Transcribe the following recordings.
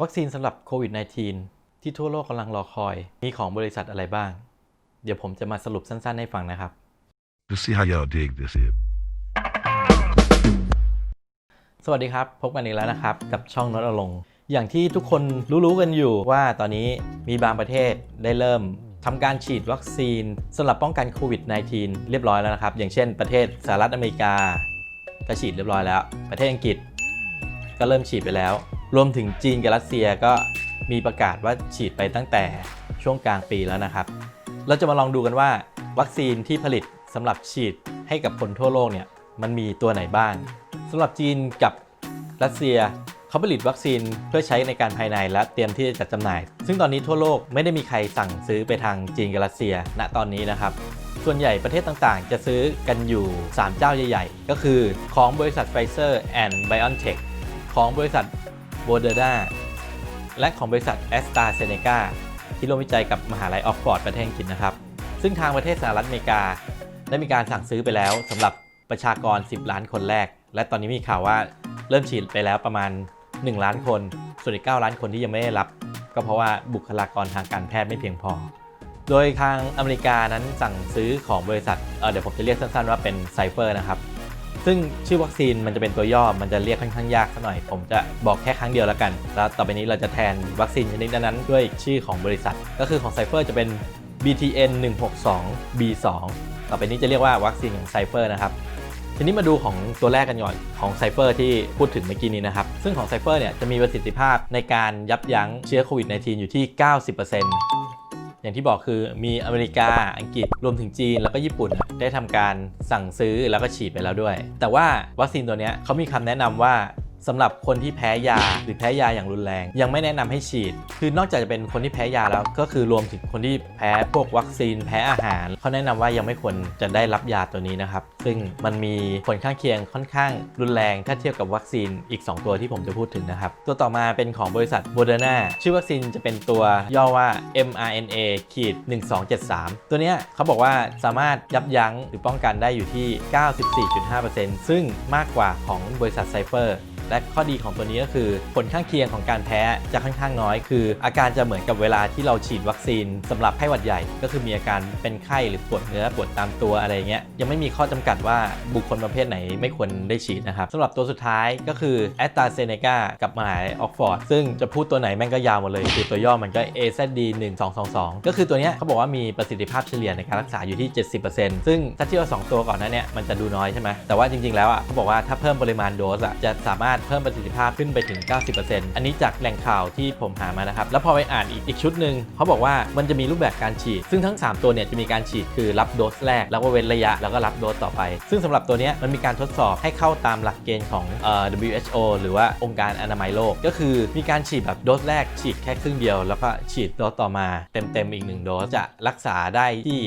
วัคซีนสำหรับโควิด -19 ที่ทั่วโลกกำลังรอคอย มีของบริษัทอะไรบ้าง เดี๋ยวผมจะมาสรุปสั้นๆ ให้ฟังนะครับ Let's see how y'all dig this here. สวัสดีครับ พบกันอีกแล้วนะครับ กับช่องนดอลงค์อย่างที่ทุกคนรู้ๆกันอยู่ว่าตอนนี้มีบางประเทศได้เริ่มทำการฉีดวัคซีนสำหรับป้องกันโควิด -19 เรียบร้อยแล้วนะครับ อย่างเช่นประเทศสหรัฐอเมริกา ก็ฉีดเรียบร้อยแล้ว ประเทศอังกฤษ ก็เริ่มฉีดไปแล้ว รวมถึงจีนกับรัสเซียก็มีประกาศว่าฉีดไปตั้งแต่ช่วงกลางปีแล้วนะครับ เราจะมาลองดูกันว่า วัคซีนที่ผลิตสำหรับฉีดให้กับคนทั่วโลกเนี่ยมันมีตัวไหนบ้างสำหรับจีนกับรัสเซียเขาผลิตวัคซีนเพื่อใช้ในการภายในและเตรียมที่จะจัดจำหน่าย ซึ่งตอนนี้ทั่วโลกไม่ได้มีใครสั่งซื้อไปทางจีนกับรัสเซีย ณตอนนี้นะครับส่วนใหญ่ประเทศต่างๆ จะซื้อกันอยู่ 3 เจ้าใหญ่ ๆ ก็คือของบริษัท Pfizer and BioNTech ของบริษัท Moderna และของบริษัท a s t r a z e ซ e c a ที่ร่วมวิจัยกับมหาลัยออกฟอร์ดประเทศอังกฤษนะครับ ซึ่งทางประเทศสหรัฐอเมริกา ได้มีการสั่งซื้อไปแล้วสำหรับประชากร 10 ล้านคนแรก และตอนนี้มีข่าวว่าเริ่มฉีดไปแล้วประมาณ 1 ล้านคน ส่วนอีก 9 ล้านคนที่ยังไม่ได้รับ ก็เพราะว่าบุคลากรทางการแพทย์ไม่เพียงพอ โดยทางอเมริกานั้นสั่งซื้อของบริษัทเอ่อเดี๋ยวผมจะเรียกสั้นๆว่าเป็นไซเฟอร์นะครับ ซึ่งชื่อวัคซีนมันจะเป็นตัวย่อ มันจะเรียกค่อนข้างยากสักหน่อย ผมจะบอกแค่ครั้งเดียวแล้วกัน แล้วต่อไปนี้เราจะแทนวัคซีนชนิดนั้นด้วยชื่อของบริษัท ก็คือของไซเฟอร์จะเป็น BTN 162 B2 ต่อไปนี้จะเรียกว่าวัคซีนของไซเฟอร์นะครับ ทีนี้มาดูของตัวแรกกันก่อนของไซเฟอร์ที่พูดถึงเมื่อกี้นี้นะครับ ซึ่งของไซเฟอร์เนี่ยจะมีประสิทธิภาพในการยับยั้งเชื้อโควิด -19 อยู่ที่ 90% อย่างที่บอกคือมีอเมริกาอังกฤษรวมถึงจีน แล้วก็ญี่ปุ่นได้ทำการสั่งซื้อแล้วก็ฉีดไปแล้วด้วย แต่ว่าวัคซีนตัวนี้เขามีคำแนะนำว่า สำหรับคนที่แพ้ยาหรือแพ้ยาอย่างรุนแรง ยังไม่แนะนำให้ฉีด คือนอกจากจะเป็นคนที่แพ้ยาแล้ว ก็คือรวมถึงคนที่แพ้พวกวัคซีนแพ้อาหารเขาแนะนำว่ายังไม่ควรจะได้รับยาตัวนี้นะครับ ซึ่งมันมีผลข้างเคียงค่อนข้างรุนแรงถ้าเทียบกับวัคซีนอีก 2 ตัวที่ผมจะพูดถึงนะครับ ตัวต่อมาเป็นของบริษัท Moderna ชื่อวัคซีนจะเป็นตัวย่อว่า mRNA ขีด1273 ตัวเนี้ยเขาบอกว่าสามารถยับยั้งหรือป้องกันได้อยู่ที่ 94.5%ซึ่งมากกว่าของบริษัทไซเฟอร์ และข้อดีของตัวนี้ก็คือ ผลข้างเคียงของการแพ้จะค่อนข้างน้อย คืออาการจะเหมือนกับเวลาที่เราฉีดวัคซีนสำหรับไข้หวัดใหญ่ ก็คือมีอาการเป็นไข้หรือปวดเนื้อปวดตามตัวอะไรเงี้ยยังไม่มีข้อจำกัดว่าบุคคลประเภทไหนไม่ควรได้ฉีดนะครับสำหรับตัวสุดท้ายก็คือ a s t r a z e ซ e c a กับมหายออกฟอร์ดซึ่งจะพูดตัวไหนแม่งก็ยาวหมดเลยคือตัวย่อมันก็ AZD 1222 ก็คือตัวเนี้ยเขาบอกว่ามีประสิทธิภาพเฉลี่ยในการรักษาอยู่ที่ 70%ซึ่งถ้าเทียบกับสองตัวก่อนหน้าเนี้ยมันจะดูน้อยใช่ไหมแต่ว่าจริงๆแล้วอะเขาบอกว่าถ้าเพิ่มปริมาณโดสอะจะสามารถเพิ่มประสิทธิภาพขึ้นไปถึง 90%อันนี้จากแหล่งข่าวที่ผมหามานะครับ แล้วพอไปอ่านอีกอีกชุดหนึ่งเขาบอกว่ามันจะมีรูปแบบการฉีด ซึ่งทั้ง 3 ตัวเนี่ยจะมีการฉีดคือรับโดสแรก แล้วก็เว้นระยะแล้วก็รับโดสต่อไป ซึ่งสำหรับตัวนี้มันมีการทดสอบให้เข้าตามหลักเกณฑ์ของเอ่อ WHO หรือว่าองค์การอนามัยโลก ก็คือมีการฉีดแบบโดสแรกฉีดแค่ครึ่งเดียว แล้วก็ฉีดโดสต่อมาเต็มๆอีก 1 โดสจะรักษาได้ที่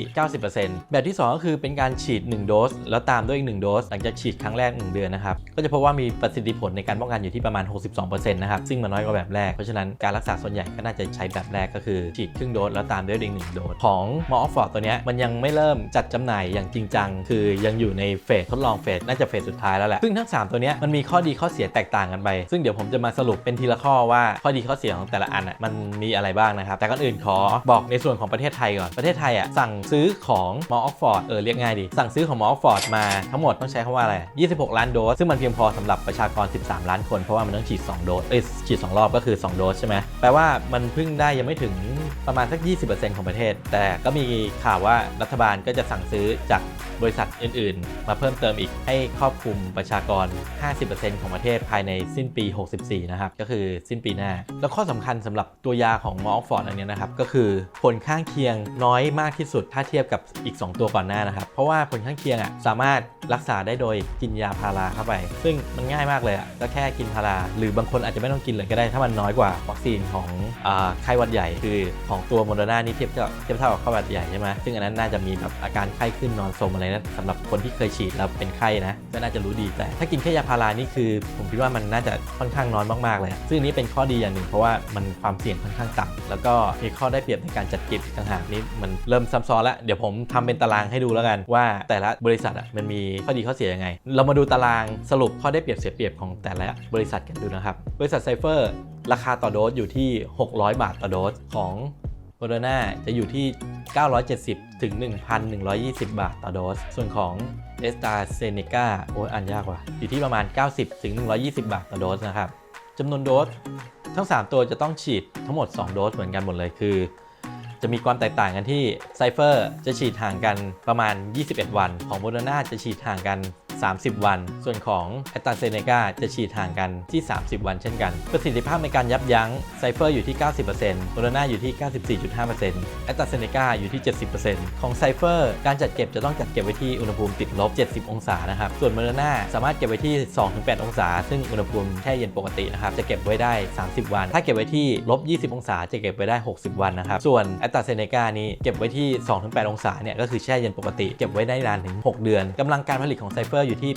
90%แบบที่ 2 ก็คือเป็นการฉีด 1 โดส แล้วตามด้วยอีก 1 โดส หลังจากฉีดครั้งแรก 1 เดือนนะครับก็จะพบว่ามีประสิทธิผลในการป้องกันอยู่ที่ประมาณ 62%นะครับ ซึ่งมันน้อยกว่าแบบแรก เพราะฉะนั้นการรักษาส่วนใหญ่ก็น่าจะใช้แบบแรกก็คือฉีดครึ่งโดสแล้วตามด้วยอีก1โดสของมออฟฟอร์ดตัวเนี้ยมันยังไม่เริ่มจัดจำหน่ายอย่างจริงจัง คือยังอยู่ในเฟสทดลองเฟสน่าจะเฟสสุดท้ายแล้วแหละซึ่งทั้ง 3 ตัวเนี้ยมันมีข้อดีข้อเสียแตกต่างกันไป ซึ่งเดี๋ยวผมจะมาสรุปเป็นทีละข้อว่าข้อดีข้อเสียของแต่ละอันอะมันมีอะไรบ้างนะครับแต่ก่อนอื่นขอบอกในส่วนของประเทศไทยก่อนประเทศไทยอะสั่งซื้อของมออฟฟอร์ดเออเรียกง่ายดีสั่งซื้อของมออฟฟอร์ดมาทั้งหมดต้องใช้คำว่าอะไร 26 ล้านโดสซึ่งมันเพียงพอสำหรับประชากร13 ล้านคน เพราะว่ามันต้องฉีด2โดสเอ้ยฉีด 2 รอบก็คือ 2 โดสใช่ไหมแปลว่ามันเพิ่งได้ยังไม่ถึงประมาณสัก 20%ของประเทศ แต่ก็มีข่าวว่ารัฐบาลก็จะสั่งซื้อจากบริษัทอื่น ๆ มาเพิ่มเติมอีกให้ครอบคลุมประชากร 50%ของประเทศภายในสิ้นปี 64 นะครับ ก็คือสิ้นปีหน้า แล้วข้อสำคัญสำหรับตัวยาของมอร์ฟอร์ดอันนี้นะครับ ก็คือผลข้างเคียงน้อยมากที่สุดถ้าเทียบกับอีก 2 ตัวก่อนหน้านะครับ เพราะว่าผลข้างเคียงอะสามารถรักษาได้โดยกินยาพาราเข้าไป ซึ่งมันง่ายมากเลยอะก็แค่กินพารา หรือบางคนอาจจะไม่ต้องกินเลยก็ได้ ถ้ามันน้อยกว่าวัคซีนของอไข้หวัดใหญ่คือของตัวโมเดอร์นานี่เทียบเท่าเทียบเท่ากับข้หวัดใหญ่ใช่ไหมซึ่งอันนั้นน่าจะมีแบบอาการไข้ขึ้นนอนสมอะไรนะสำหรับคนที่เคยฉีดแล้วเป็นไข้นะก็น่าจะรู้ดีแต่ถ้ากินแค่ยาพารานี่คือ ผมคิดว่ามันน่าจะค่อนข้างน้อยมากๆเลย ซึ่งนี้เป็นข้อดีอย่างหนึ่งเพราะว่ามันความเสี่ยงค่อนข้างต่ำแล้วก็มีข้อได้เปรียบในการจัดเก็บกต่างหากนี่มันเริ่มซับซ้อนแล้วเดี๋ยวผมทำเป็นตารางให้ดูแล้วกันว่าแต่ละบริษัทอะมันมีข้อดีข้อเสียยังไง เรามาดูตารางสรุปข้อได้เปรียบเสียเปรียบของแต่ละบริษัทกันดูนะครับบริษัทไซเฟอร์ ราคาต่อโดสอยู่ที่ 600 บาทต่อโดสของโมเดอร์นาจะอยู่ที่ 970 ถึง 1,120 บาทต่อโดส ส่วนของเอสตาเซเนกาโอ้ยอ่านยากว่ะ อยู่ที่ประมาณ 90 ถึง 120 บาทต่อโดสนะครับจำนวนโดสทั้ง 3 ตัวจะต้องฉีดทั้งหมด 2 โดสเหมือนกันหมดเลยคือ จะมีความแตกต่างกันที่ไซเฟอร์จะฉีดห่างกันประมาณ 21 วัน ของโมเดอร์นาจะฉีดห่างกัน 30 วัน ส่วนของแอตตาเซเนกาจะฉีดห่างกันที่ 30 วันเช่นกัน ประสิทธิภาพในการยับยั้งไซเฟอร์อยู่ที่ 90%โมเดอร์นาอยู่ที่ 94.5%แอตตาเซเนกาอยู่ที่ 70%ของไซเฟอร์การจัดเก็บจะต้องจัดเก็บไว้ที่อุณหภูมิติดลบ 70 องศานะครับ ส่วนโมเดอร์นาสามารถเก็บไว้ที่ 2-8 องศา ซึ่งอุณหภูมิแช่เย็นปกตินะครับ จะเก็บไว้ได้ 30 วัน ถ้าเก็บไว้ที่ลบ 20 องศา จะเก็บไว้ได้ 60 วันนะครับ ส่วนแอตตาเซเนกานี้เก็บไว้ที่ 2-8 องศาเนี่ยก็คือแช่เย็นปกติ เก็บไว้ได้นานถึง 6 เดือนกำลังการผลิตของไซเฟอร์อยู่ที่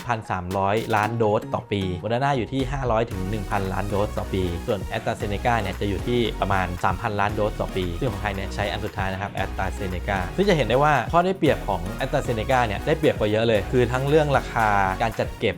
1,300 ล้านโดสต่อปีโมเดอร์นาอยู่ที่ 500ถึง1,000 ล้านโดสต่อปี ส่วนแอสตราเซเนกาเนี่ยจะอยู่ที่ประมาณ 3,000 ล้านโดสต่อปี ซึ่งของไทยเนี่ยใช้อันสุดท้ายนะครับแอสตราเซเนกาซึ่งจะเห็นได้ว่าข้อได้เปรียบของแอสตราเซเนกาเนี่ยได้เปรียบกว่าเยอะเลย คือทั้งเรื่องราคาการจัดเก็บ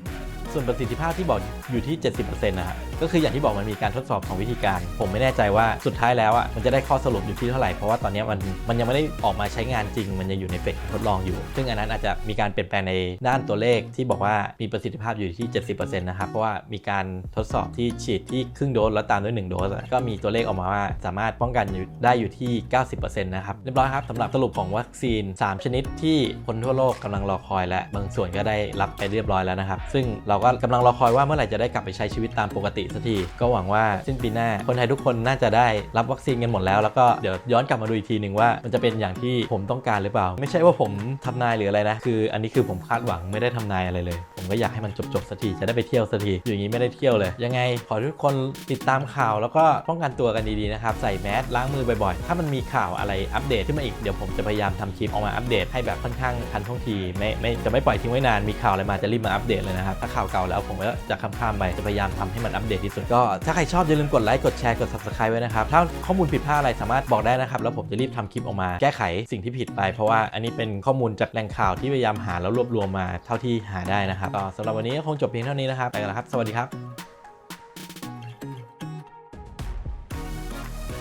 ส่วนประสิทธิภาพที่บอกอยู่ที่ 70%นะครับก็คืออย่างที่บอกมันมีการทดสอบของวิธีการ ผมไม่แน่ใจว่าสุดท้ายแล้วอะมันจะได้ข้อสรุปอยู่ที่เท่าไหร่ เพราะว่าตอนนี้มันมันยังไม่ได้ออกมาใช้งานจริง มันยังอยู่ในเฟสทดลองอยู่ ซึ่งอันนั้นอาจจะมีการเปลี่ยนแปลงในด้านตัวเลขที่บอกว่ามีประสิทธิภาพอยู่ที่ 70%นะครับเพราะว่ามีการทดสอบที่ฉีดที่ครึ่งโดสแล้วตามด้วย1โดสก็มีตัวเลขออกมาว่า สามารถป้องกันได้อยู่ที่ 90%นะครับเรียบร้อยครับสำหรับสรุปของวัคซีน 3 ชนิดที่คนทั่วโลกกำลังรอคอยและบางส่วนก็ได้รับไปเรียบร้อยแล้วนะครับซึ่งเราก็กำลังรอคอยว่าเมื่อไหร่จะได้กลับไปใช้ชีวิตตามปกติสักที ก็หวังว่าสิ้นปีหน้า คนไทยทุกคนน่าจะได้รับวัคซีนกันหมดแล้ว แล้วก็เดี๋ยวย้อนกลับมาดูอีกทีหนึ่งว่ามันจะเป็นอย่างที่ผมต้องการหรือเปล่า ไม่ใช่ว่าผมทำนายหรืออะไรนะ คืออันนี้คือผมคาดหวังไม่ได้ทำนายอะไรเลย ผมก็อยากให้มันจบๆสักทีจะได้ไปเที่ยวสักทีอยู่อย่างนี้ไม่ได้เที่ยวเลย ยังไงขอทุกคนติดตามข่าวแล้วก็ป้องกันตัวกันดีๆนะครับใส่แมสล้างมือบ่อยๆ ถ้ามันมีข่าวอะไรอัปเดตขึ้นมาอีกเดี๋ยวผมจะพยายามทำคลิปออกมาอัปเดตให้แบบค่อนข้างทันท่วงทีไม่ไม่จะไม่ปล่อยทิ้งไว้นานมีข่าวอะไรมาจะรีบมาอัปเดตเลยนะครับถ้าข่าวเก่าแล้วผมก็จะข้ามๆไปจะพยายามทำให้มันอัปเดตที่สุดก็ถ้าใครชอบอย่าลืมกดไลค์กดแชร์กด subscribe ไว้นะครับถ้าข้อมูลผิดพลาดอะไรสามารถบอกได้นะครับแล้วผมจะรีบทำคลิปออกมาแก้ไขสิ่งที่ผิดไปเพราะว่าอันนี้เป็นข้อมูลจากแหล่งข่าวที่พยายามหาแล้วรวบรวมมาเท่าที่หาได้นะครับก็สำหรับวันนี้ก็คงจบเพียงเท่านี้นะครับไปกันแล้วครับ สวัสดีครับ